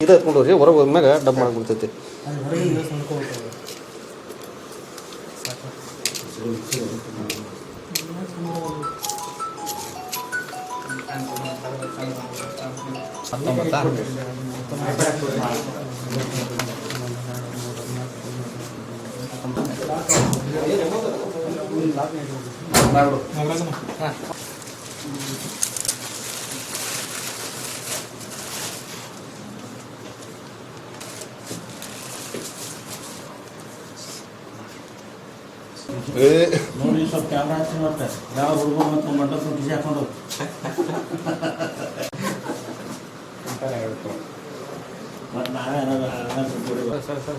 ಇದು ಎತ್ಕೊಂಡು ಹೋಗಿ ಹೊರಗೆ ಹೋದ್ಮ್ಯಾಗ ಡಬ್ ಮಾಡಿಬಿಡ್ತೈತಿ ಅದು ನೋಡಿ ಸ್ವಲ್ಪ ಕ್ಯಾಮ್ರಾ ಹಚ್ಚಿ ಮತ್ತೆ. ಯಾವ ಹುಡುಗ ಮತ್ತು ಮಂಟಪ ಬಿಸಿ ಹಾಕೊಂಡು ಮತ್ತೆ ನಾವೇ ಏನಾದ್ರು ಏನಾದ್ರು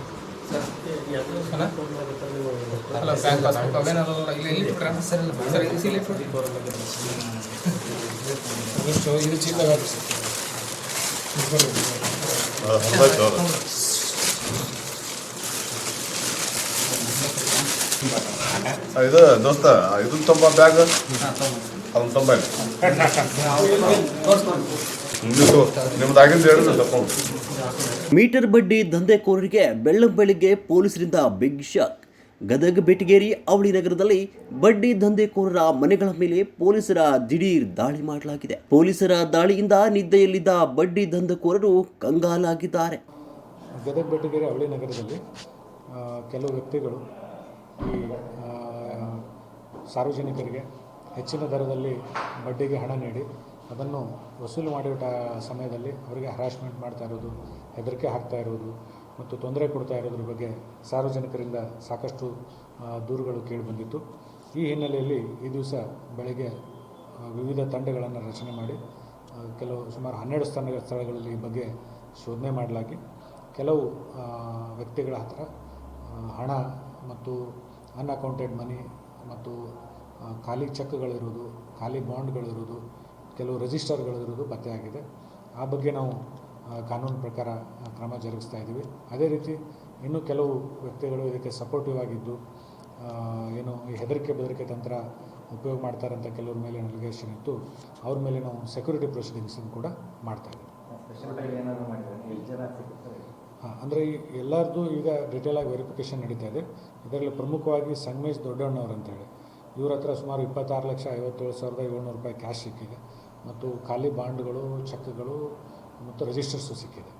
ಇದು ದೋಸ್ತ ಇದು ತೊಂಬ ಬ್ಯಾಗ್ ತೊಂಬ ಮೀಟರ್ ಬಡ್ಡಿ ದಂಧೆಕೋರರಿಗೆ ಬೆಳ್ಳಂ ಬೆಳಿಗ್ಗೆ ಪೊಲೀಸರಿಂದ ಬಿಗ್ ಶಾಕ್ ಗದಗ ಬೆಟಗೇರಿ ಅವಳಿ ನಗರದಲ್ಲಿ ಬಡ್ಡಿ ದಂಧೆಕೋರರ ಮನೆಗಳ ಮೇಲೆ ಪೊಲೀಸರ ದಿಢೀರ್ ದಾಳಿ ಮಾಡಲಾಗಿದೆ. ಪೊಲೀಸರ ದಾಳಿಯಿಂದ ನಿದ್ದೆಯಲ್ಲಿದ್ದ ಬಡ್ಡಿ ದಂಧೆಕೋರರು ಕಂಗಾಲಾಗಿದ್ದಾರೆ. ಗದಗ ಬೆಟಗೇರಿ ಅವಳಿ ನಗರದಲ್ಲಿ ಕೆಲವು ವ್ಯಕ್ತಿಗಳು ಸಾರ್ವಜನಿಕರಿಗೆ ಹೆಚ್ಚಿನ ದರದಲ್ಲಿ ಬಡ್ಡಿಗೆ ಹಣ ನೀಡಿ ಅದನ್ನು ವಸೂಲು ಮಾಡಿದ ಸಮಯದಲ್ಲಿ ಅವರಿಗೆ ಹರಾಸ್ಮೆಂಟ್ ಮಾಡ್ತಾ ಇರೋದು, ಹೆದರಿಕೆ ಹಾಕ್ತಾ ಇರೋದು ಮತ್ತು ತೊಂದರೆ ಕೊಡ್ತಾ ಇರೋದ್ರ ಬಗ್ಗೆ ಸಾರ್ವಜನಿಕರಿಂದ ಸಾಕಷ್ಟು ದೂರುಗಳು ಕೇಳಿಬಂದಿತ್ತು ಈ ಹಿನ್ನೆಲೆಯಲ್ಲಿ ಈ ದಿವಸ ಬೆಳಗ್ಗೆ ವಿವಿಧ ತಂಡಗಳನ್ನು ರಚನೆ ಮಾಡಿ ಕೆಲವು ಸುಮಾರು ಹನ್ನೆರಡು ಸ್ಥಾನ ಸ್ಥಳಗಳಲ್ಲಿ ಈ ಬಗ್ಗೆ ಶೋಧನೆ ಮಾಡಲಾಗಿ, ಕೆಲವು ವ್ಯಕ್ತಿಗಳ ಹತ್ರ ಹಣ ಮತ್ತು ಅನ್ಅಕೌಂಟೆಡ್ ಮನಿ ಮತ್ತು ಖಾಲಿ ಚೆಕ್ಗಳಿರೋದು ಖಾಲಿ ಬಾಂಡ್ಗಳಿರೋದು ಕೆಲವು ರಿಜಿಸ್ಟರ್ಗಳಿರೋದು ಪತ್ತೆಯಾಗಿದೆ ಆ ಬಗ್ಗೆ ನಾವು ಕಾನೂನು ಪ್ರಕಾರ ಕ್ರಮ ಜರುಗಿಸ್ತಾ ಇದ್ದೀವಿ. ಅದೇ ರೀತಿ ಇನ್ನೂ ಕೆಲವು ವ್ಯಕ್ತಿಗಳು ಇದಕ್ಕೆ ಸಪೋರ್ಟಿವ್ ಆಗಿದ್ದು ಏನು ಈ ಹೆದರಿಕೆ ಬೆದರಿಕೆ ತಂತ್ರ ಉಪಯೋಗ ಮಾಡ್ತಾರಂತ ಕೆಲವ್ರ ಮೇಲೆ ಅಲಿಗೇಷನ್ ಇತ್ತು ಅವ್ರ ಮೇಲೆ ನಾವು ಸೆಕ್ಯೂರಿಟಿ ಪ್ರೊಸೀಡಿಂಗ್ಸನ್ನು ಕೂಡ ಮಾಡ್ತಾ ಇದ್ದೀವಿ. ಹಾಂ ಅಂದರೆ ಈ ಎಲ್ಲರದ್ದು ಈಗ ಡಿಟೇಲಾಗಿ ವೆರಿಫಿಕೇಷನ್ ನಡೀತಾ ಇದೆ. ಇದರಲ್ಲಿ ಪ್ರಮುಖವಾಗಿ ಸಂಗಮೇಶ್ ದೊಡ್ಡಣ್ಣವ್ರು ಅಂತೇಳಿ ಇವ್ರ ಹತ್ರ ಸುಮಾರು ಇಪ್ಪತ್ತಾರು ಲಕ್ಷ, ಐವತ್ತೇಳು ಸಾವಿರದ ಏಳ್ನೂರು ರೂಪಾಯಿ ಕ್ಯಾಶ್ ಸಿಕ್ಕಿದೆ. ಮತ್ತು ಖಾಲಿ ಬಾಂಡ್ಗಳು, ಚೆಕ್ಗಳು ಮತ್ತು ರಿಜಿಸ್ಟರ್ಸು ಸಿಕ್ಕಿದೆ.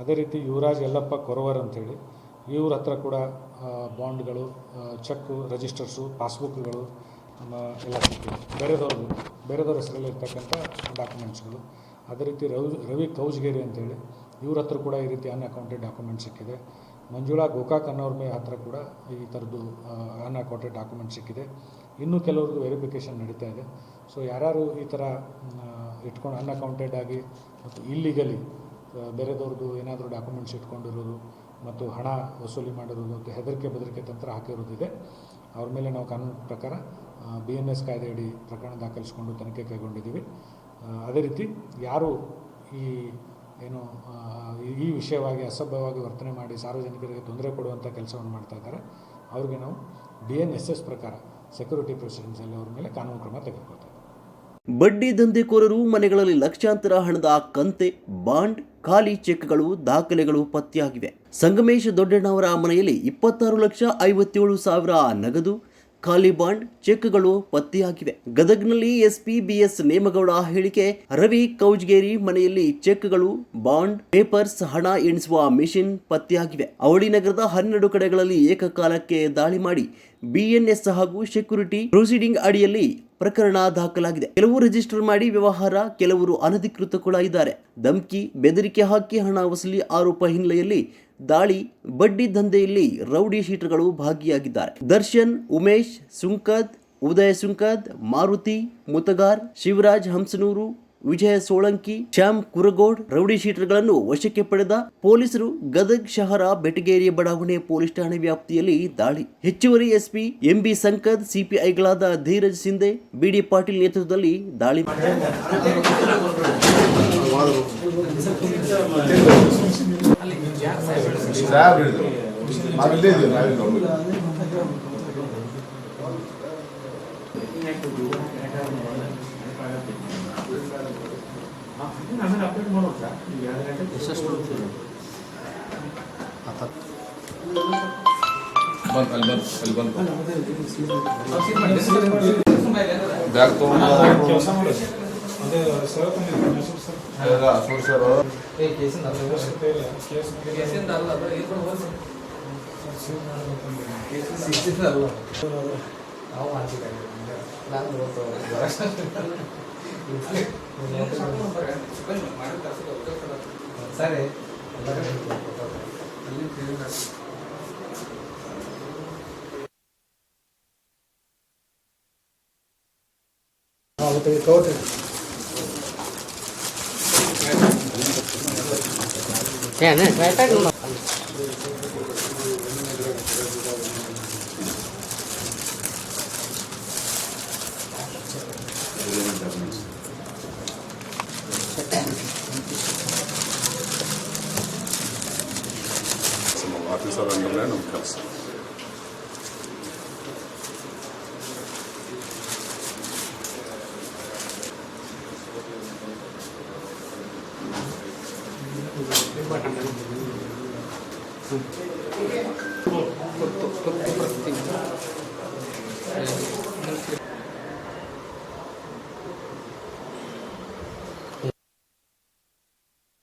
ಅದೇ ರೀತಿ ಯುವರಾಜ್ ಯಲ್ಲಪ್ಪ ಕೊರವರ್ ಅಂಥೇಳಿ, ಇವ್ರ ಹತ್ರ ಕೂಡ ಬಾಂಡ್ಗಳು ಚೆಕ್ಕು ರಿಜಿಸ್ಟರ್ಸು ಪಾಸ್ಬುಕ್ಗಳು ಎಲ್ಲ ಸಿಕ್ಕಿದೆ. ಬೇರೆದವ್ರದ್ದು ಬೇರೆದವ್ರ ಹೆಸರಲ್ಲಿ ಇರ್ತಕ್ಕಂಥ ಡಾಕ್ಯುಮೆಂಟ್ಸ್ಗಳು ಅದೇ ರೀತಿ ರವಿ ರವಿ ಕೌಜ್ಗೇರಿ ಅಂತೇಳಿ ಇವ್ರ ಹತ್ರ ಕೂಡ ಈ ರೀತಿ ಅನ್ಅಕೌಂಟೆಡ್ ಡಾಕ್ಯುಮೆಂಟ್ ಸಿಕ್ಕಿದೆ. ಮಂಜುಳಾ ಗೋಕಾಕ್ ಅನ್ನೋರ ಮೇ ಹತ್ರ ಕೂಡ ಈ ಥರದ್ದು ಅನ್ಅಕೌಂಟೆಡ್ ಡಾಕ್ಯುಮೆಂಟ್ ಸಿಕ್ಕಿದೆ. ಇನ್ನೂ ಕೆಲವ್ರದ್ದು ವೆರಿಫಿಕೇಷನ್ ನಡೀತಾ ಇದೆ. ಸೊ ಯಾರು ಈ ಥರ ಇಟ್ಕೊಂಡು ಅನ್ಅಕೌಂಟೆಡ್ ಆಗಿ ಮತ್ತು ಇಲ್ಲಿಗಲಿ ಬೇರೆದವ್ರದ್ದು ಏನಾದರೂ ಡಾಕ್ಯುಮೆಂಟ್ಸ್ ಇಟ್ಕೊಂಡಿರೋದು ಮತ್ತು ಹಣ ವಸೂಲಿ ಮಾಡಿರೋದು ಮತ್ತು ಹೆದರಿಕೆ ಬೆದರಿಕೆ ತಂತ್ರ ಹಾಕಿರೋದಿದೆ. ಅವ್ರ ಮೇಲೆ ನಾವು ಕಾನೂನು ಪ್ರಕಾರ ಬಿ ಎನ್ ಎಸ್ ಕಾಯ್ದೆಯಡಿ ಪ್ರಕರಣ ದಾಖಲಿಸಿಕೊಂಡು ತನಿಖೆ ಕೈಗೊಂಡಿದ್ದೀವಿ. ಅದೇ ರೀತಿ ಯಾರು ಈ ಏನು ಈ- ವಿಷಯವಾಗಿ ಅಸಭ್ಯವಾಗಿ ವರ್ತನೆ ಮಾಡಿ ಸಾರ್ವಜನಿಕರಿಗೆ ತೊಂದರೆ ಕೊಡುವಂಥ ಕೆಲಸವನ್ನು ಮಾಡ್ತಾ ಇದ್ದಾರೆ. ಅವ್ರಿಗೆ ನಾವು ಡಿ ಎನ್ ಎಸ್ ಎಸ್ ಪ್ರಕಾರ ಸೆಕ್ಯೂರಿಟಿ ಪ್ರೊಸೀಡಿಂಗ್ಸಲ್ಲಿ ಅವ್ರ ಮೇಲೆ ಕಾನೂನು ಕ್ರಮ ತೆಗೆದುಕೊಳ್ತಾ ಬಡ್ಡಿ ದಂಧೆಕೋರರು ಮನೆಗಳಲ್ಲಿ ಲಕ್ಷಾಂತರ ಹಣದ ಕಂತೆ, ಬಾಂಡ್, ಖಾಲಿ ಚೆಕ್ಗಳು, ದಾಖಲೆಗಳು ಪತ್ತೆಯಾಗಿವೆ. ಸಂಗಮೇಶ್ ದೊಡ್ಡಣ್ಣವರ ಮನೆಯಲ್ಲಿ ಇಪ್ಪತ್ತಾರು ಲಕ್ಷ ಐವತ್ತೇಳು ಸಾವಿರ ನಗದು ಖಾಲಿ ಬಾಂಡ್ ಚೆಕ್ಗಳು ಪತ್ತೆಯಾಗಿವೆ. ಗದಗ್ನಲ್ಲಿ ಎಸ್ಪಿ ಬಿಎಸ್ ನೇಮಗೌಡ ಹೇಳಿಕೆ, ರವಿ ಕೌಜ್ಗೇರಿ ಮನೆಯಲ್ಲಿ ಚೆಕ್ಗಳು, ಬಾಂಡ್, ಪೇಪರ್ಸ್, ಹಣ ಎಣಿಸುವ ಮಿಷಿನ್ ಪತ್ತೆಯಾಗಿವೆ. ಅವಳಿ ನಗರದ ಹನ್ನೆರಡು ಕಡೆಗಳಲ್ಲಿ ಏಕಕಾಲಕ್ಕೆ ದಾಳಿ ಮಾಡಿ ಬಿಎನ್ಎಸ್ ಹಾಗೂ ಸೆಕ್ಯೂರಿಟಿ ಪ್ರೊಸೀಡಿಂಗ್ ಅಡಿಯಲ್ಲಿ ಪ್ರಕರಣ ದಾಖಲಾಗಿದೆ. ಕೆಲವು ರಿಜಿಸ್ಟರ್ ಮಾಡಿ ವ್ಯವಹಾರ, ಕೆಲವರು ಅನಧಿಕೃತ ಕೂಡ ಇದ್ದಾರೆ. ಧಮ್ಕಿ, ಬೆದರಿಕೆ ಹಾಕಿ ಹಣ ವಸೂಲಿ ಆರೋಪ ಹಿನ್ನೆಲೆಯಲ್ಲಿ ದಾಳಿ, ಬಡ್ಡಿ ದಂಧೆಯಲ್ಲಿ ರೌಡಿ ಶೀಟರ್ಗಳು ಭಾಗಿಯಾಗಿದ್ದಾರೆ. ದರ್ಶನ್, ಉಮೇಶ್, ಸುಂಕದ್, ಉದಯ ಸುಂಕದ್, ಮಾರುತಿ, ಮುತಗಾರ್, ಶಿವರಾಜ್, ಹಂಸನೂರು ವಿಜಯ ಸೋಳಂಕಿ, ಶ್ಯಾಮ್ ಕುರಗೋಡ್, ರೌಡಿ ಶೀಟರ್ಗಳನ್ನು ವಶಕ್ಕೆ ಪಡೆದ ಪೊಲೀಸರು ಗದಗ್ ಶಹರ ಬೆಟಗೇರಿ ಬಡಾವಣೆ ಪೊಲೀಸ್ ಠಾಣೆ ವ್ಯಾಪ್ತಿಯಲ್ಲಿ ದಾಳಿ. ಹೆಚ್ಚುವರಿ ಎಸ್ಪಿ ಎಂಬಿ ಸಂಕದ್, ಸಿಪಿಐಗಳಾದ ಧೀರಜ್ ಸಿಂಧೆ, ಬಿಡಿ ಪಾಟೀಲ್ ನೇತೃತ್ವದಲ್ಲಿ ದಾಳಿ ಹೇಳಿದ್ರು ನಾವಿಲ್ಲೇ ಇದ್ದೀವಿ ನಾವಿಲ್ಲಿ ನೋಡ್ಬೇಕು ಆಮೇಲೆ ಅಪ್ಡೇಟ್ ಮಾಡೋದು ಸರ್ ಈಗ ಎರಡು ಗಂಟೆ ಎಷ್ಟೆಷ್ಟು ಬರುತ್ತೆ ಬಂದ್ ಅಲ್ಲಿ ಬಂದ್ ಅಲ್ಲಿ 何のことを言われたんだろう。సరే అవుతుంది కౌతుంది ఏ అన్న agora não cansa. Tutto, tutto.